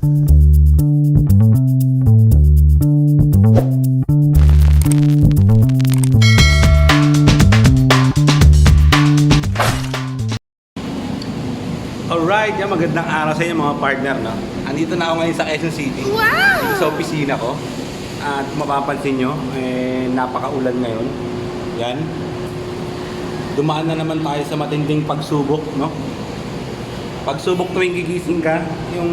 Alright, yan magandang araw sa inyo mga partner, no? Andito na ako ngayon sa Quezon City. Wow! Sa opisina ko. At mapapansin nyo, eh, napakaulan ngayon. Yan. Dumaan na naman tayo sa matinding pagsubok, no? Pagsubok tuwing gigising ka, yung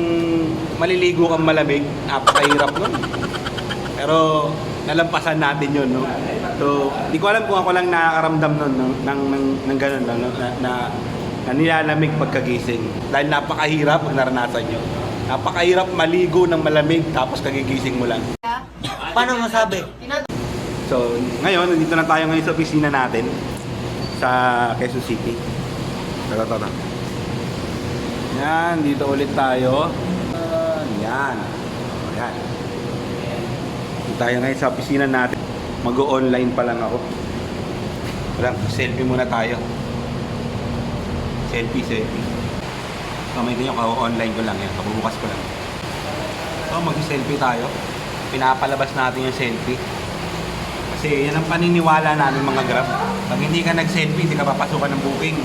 maliligo kang malamig, napakahirap nun. Pero nalampasan natin yun, no? So, di ko alam kung ako lang nakakaramdam nun, no? Ng, ng, ng ganun, no? na, na, na, nilalamig pagkagising. Dahil napakahirap pag naranasan nyo. Napakahirap maligo ng malamig tapos kagigising mo lang. Paano masabi? So, ngayon, nandito na tayo ngayon sa opisina natin sa Quezon City. Tara, tara. Yan, dito ulit tayo. Ah, yan. Yan. Tayo ngayon sa opisina natin. Mag-online pa lang ako. Wala, selfie muna tayo. Selfie, selfie. Kamay ko yung online ko lang yan. Pabubukas ko lang. So, mag-selfie tayo. Pinapalabas natin yung selfie. Kasi yan ang paniniwala namin mga Grab. Pag hindi ka nag-selfie, hindi ka papasukan ng booking.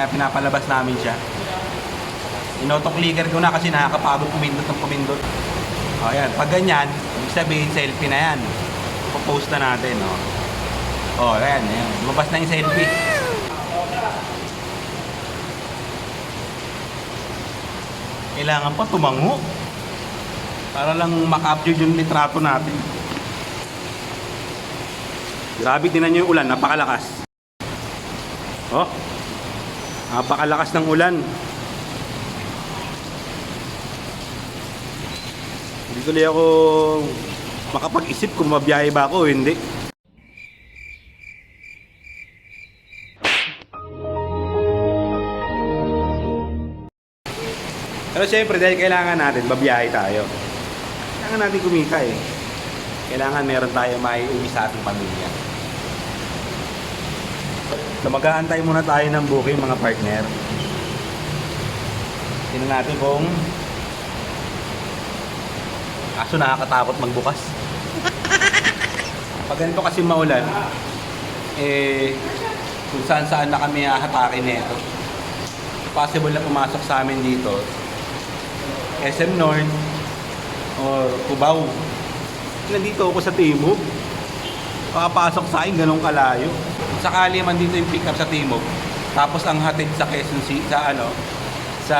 Kaya pinapalabas namin siya. Inauto-clicker ko na kasi nakakapagod pumindot ng pumindot. O yan, pag ganyan, ibig sabihin selfie na yan. Popost na natin, o. O, yan, yan. Lumabas na yung selfie. Kailangan pa tumango. Para lang makapture yung litrato natin. Grabe, tinan nyo yung ulan, napakalakas. Oh, napakalakas ng ulan. Hindi tuloy ako makapag-isip kung mabiyahe ba ako o hindi. Pero syempre, dahil kailangan natin, babiyahe tayo. Kailangan natin kumita eh. Kailangan meron tayo maiuwi sa ating pamilya. So mag-aantay muna tayo ng booking mga partner. Tingnan natin kung Kaso nakakatakot magbukas. Pag ganito kasi maulan, eh, kung saan saan na kami hahatakin nito. Possible na pumasok sa amin dito, SM North, or Cubao. Nandito ako sa Timog. Pakapasok sa akin, ganun kalayo. Sakali man dito yung pick up sa Timog, tapos ang hatid sa Quezon City, sa ano, sa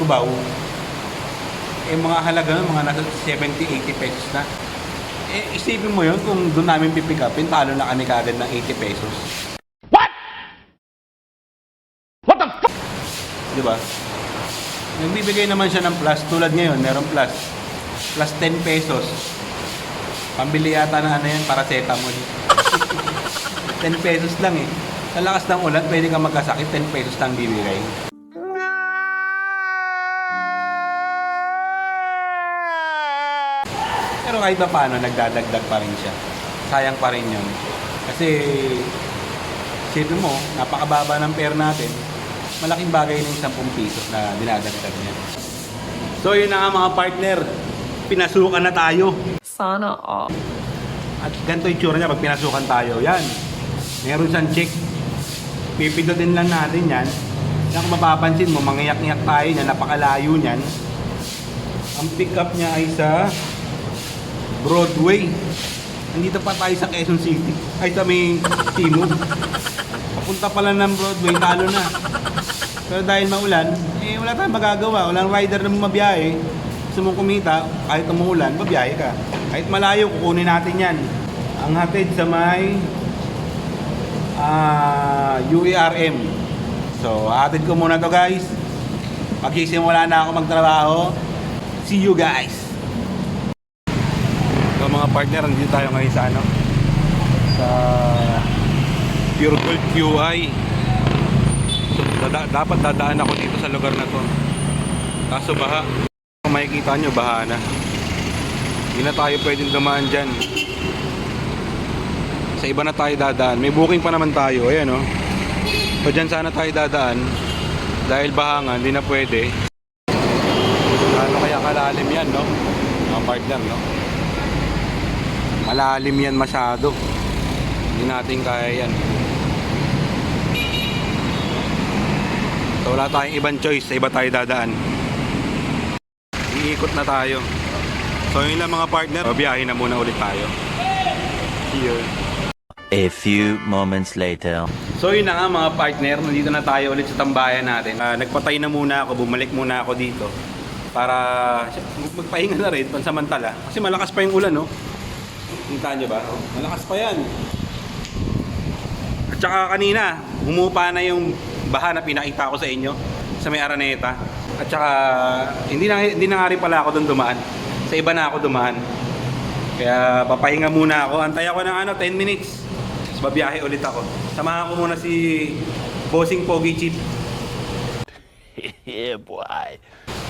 Cubao, eh mga halaga nun, mga nasa 70-80 pesos na. Eh, isipin mo yun, kung doon namin pipick upin, talo na kami kagad ng 80 pesos. What? What the fuck? Di ba? Nagbibigay naman siya ng plus, tulad ngayon, meron plus. Plus 10 pesos. Pambili yata ng ano yan, paracetamol. 10 pesos lang eh. Sa lakas ng ulan, pwede ka magkasakit, 10 pesos lang bibigay. Pero kahit pa paano, nagdadagdag pa rin siya. Sayang pa rin yun. Kasi, isipin mo, napakababa ng pera natin. Malaking bagay ng 10 pisos na dinadagdag niya. So yun na nga mga partner, pinasukan na tayo. Sana all. At ganito yung tsura niya pag pinasukan tayo. Yan. Meron siyang check. Pipindutin lang natin yan. Yan kung mapapansin mo, mangiyak-iyak tayo niya, napakalayo niyan. Ang pick up niya ay sa Broadway. Nandito pa tayo sa Quezon City. Ay sa may Timog. Papunta pala ng Broadway, talo na. Pero dahil maulan, eh wala tayong magagawa. Walang rider na mabiyahe. Gusto mong kumita, kahit umuulan, mabiyahe ka. Kahit malayo, kukunin natin yan. Ang hatid sa may ah UERM. So, hatid ko muna to guys. Magsisimula na ako magtrabaho. See you guys! So mga partner, nandito tayo ngayon sa ano? Sa Pure Gold QI. So, dada- dapat dadaan ako dito sa lugar na to. Kaso baha. Kung makikita nyo, baha na. Hindi na tayo pwedeng dumaan dyan. Sa iba na tayo dadaan. May booking pa naman tayo. Ayan oh. So dyan sana tayo dadaan. Dahil bahangan, hindi na pwede. Ano kaya kalalim yan, no? Mga partner, no? Malalim yan masyado. Hindi natin kaya yan. So wala tayong ibang choice, sa iba tayo dadaan. Iikot na tayo. So yun lang mga partner, biyahe na muna ulit tayo. Here. A few moments later. So yun na nga mga partner, nandito na tayo ulit sa tambayan natin. Ah, nagpatay na muna ako, bumalik muna ako dito para magpahinga na rin pansamantala. Kasi malakas pa yung ulan, no? Kita nyo ba? Malakas pa yan. At saka kanina, humupa na yung baha na pinakita ko sa inyo sa may Araneta. At saka hindi na, hindi na nga rin pala ako doon dumaan. Sa iba na ako dumaan. Kaya papahinga muna ako. Antay ako ng ano, 10 minutes. Tapos babiyahe ulit ako. Samahan ko muna si Bossing Pogi Chip. yeah, boy.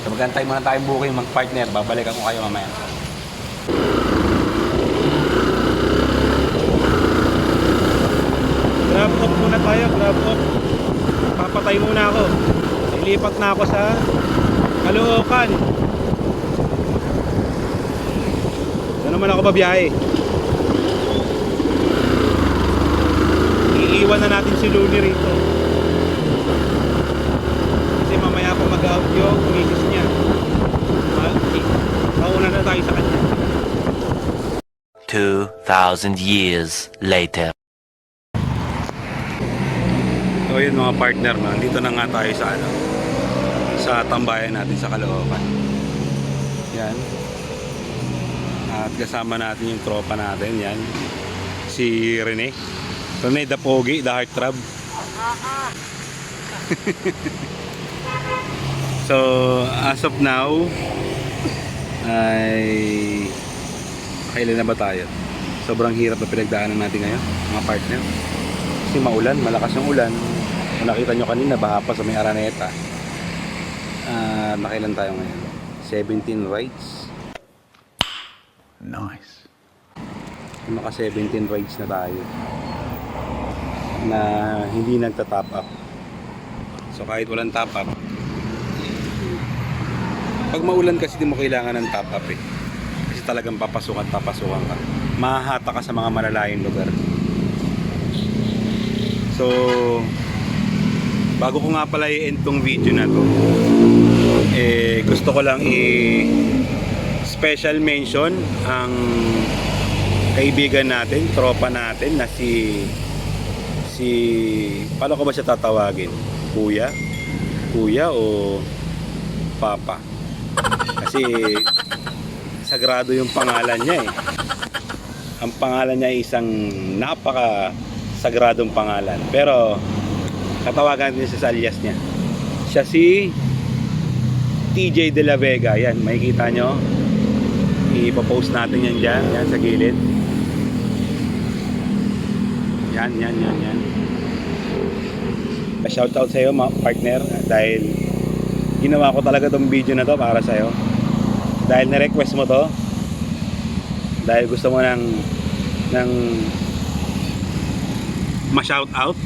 So magantay muna tayong booking mga partner. Babalikan ko kayo mamaya. Grab off muna tayo, grab off. Papatay muna ako. Ilipat na ako sa Caloocan. Doon naman ako babiyahe. Iiwan na natin si Luli rito. Kasi mamaya pa mag-out yung misis niya. Mauna na tayo sa kanya. 2,000 years later. So yun mga partner, no? dito na nga tayo sa ano, sa tambayan natin sa Caloocan. Yan. At kasama natin yung tropa natin, yan. Si Rene. Rene the Pogi, the Heartthrob. so, as of now, ay kailan na ba tayo? Sobrang hirap na pinagdaanan natin ngayon, mga partner. Kasi maulan, malakas yung ulan. Kung nakita nyo kanina, baha pa sa may Araneta. Ah, nakailan tayo ngayon? 17 rides. Nice. Naka 17 rides na tayo. Na hindi nagta-top up. So kahit walang top up, pag maulan kasi di mo kailangan ng top up eh. Kasi talagang papasukan, papasukan ka. Mahahata ka sa mga malalayong lugar. So, bago ko nga pala i-end tong video na to, eh, gusto ko lang i- special mention ang kaibigan natin, tropa natin na si si paano ko ba siya tatawagin? Kuya? Kuya o Papa? Kasi sagrado yung pangalan niya eh. Ang pangalan niya ay isang napaka sagradong pangalan. Pero katawagan natin siya sa alias niya. Siya si TJ De La Vega. Yan, makikita nyo. Ipopost natin yan dyan. Yan sa gilid. Yan, yan, yan, yan. Shoutout sa iyo mga partner dahil ginawa ko talaga tong video na to para sa iyo. Dahil na-request mo to. Dahil gusto mo ng ng ma-shout out.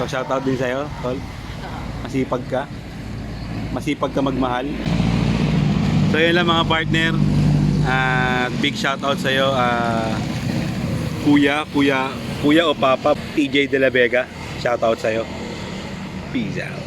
So shoutout din sa iyo, tol. Masipag ka. Masipag ka magmahal. So yun lang mga partner. At big shoutout sa iyo Kuya, Kuya, Kuya o Papa TJ De La Vega. Shoutout sa iyo. Peace out.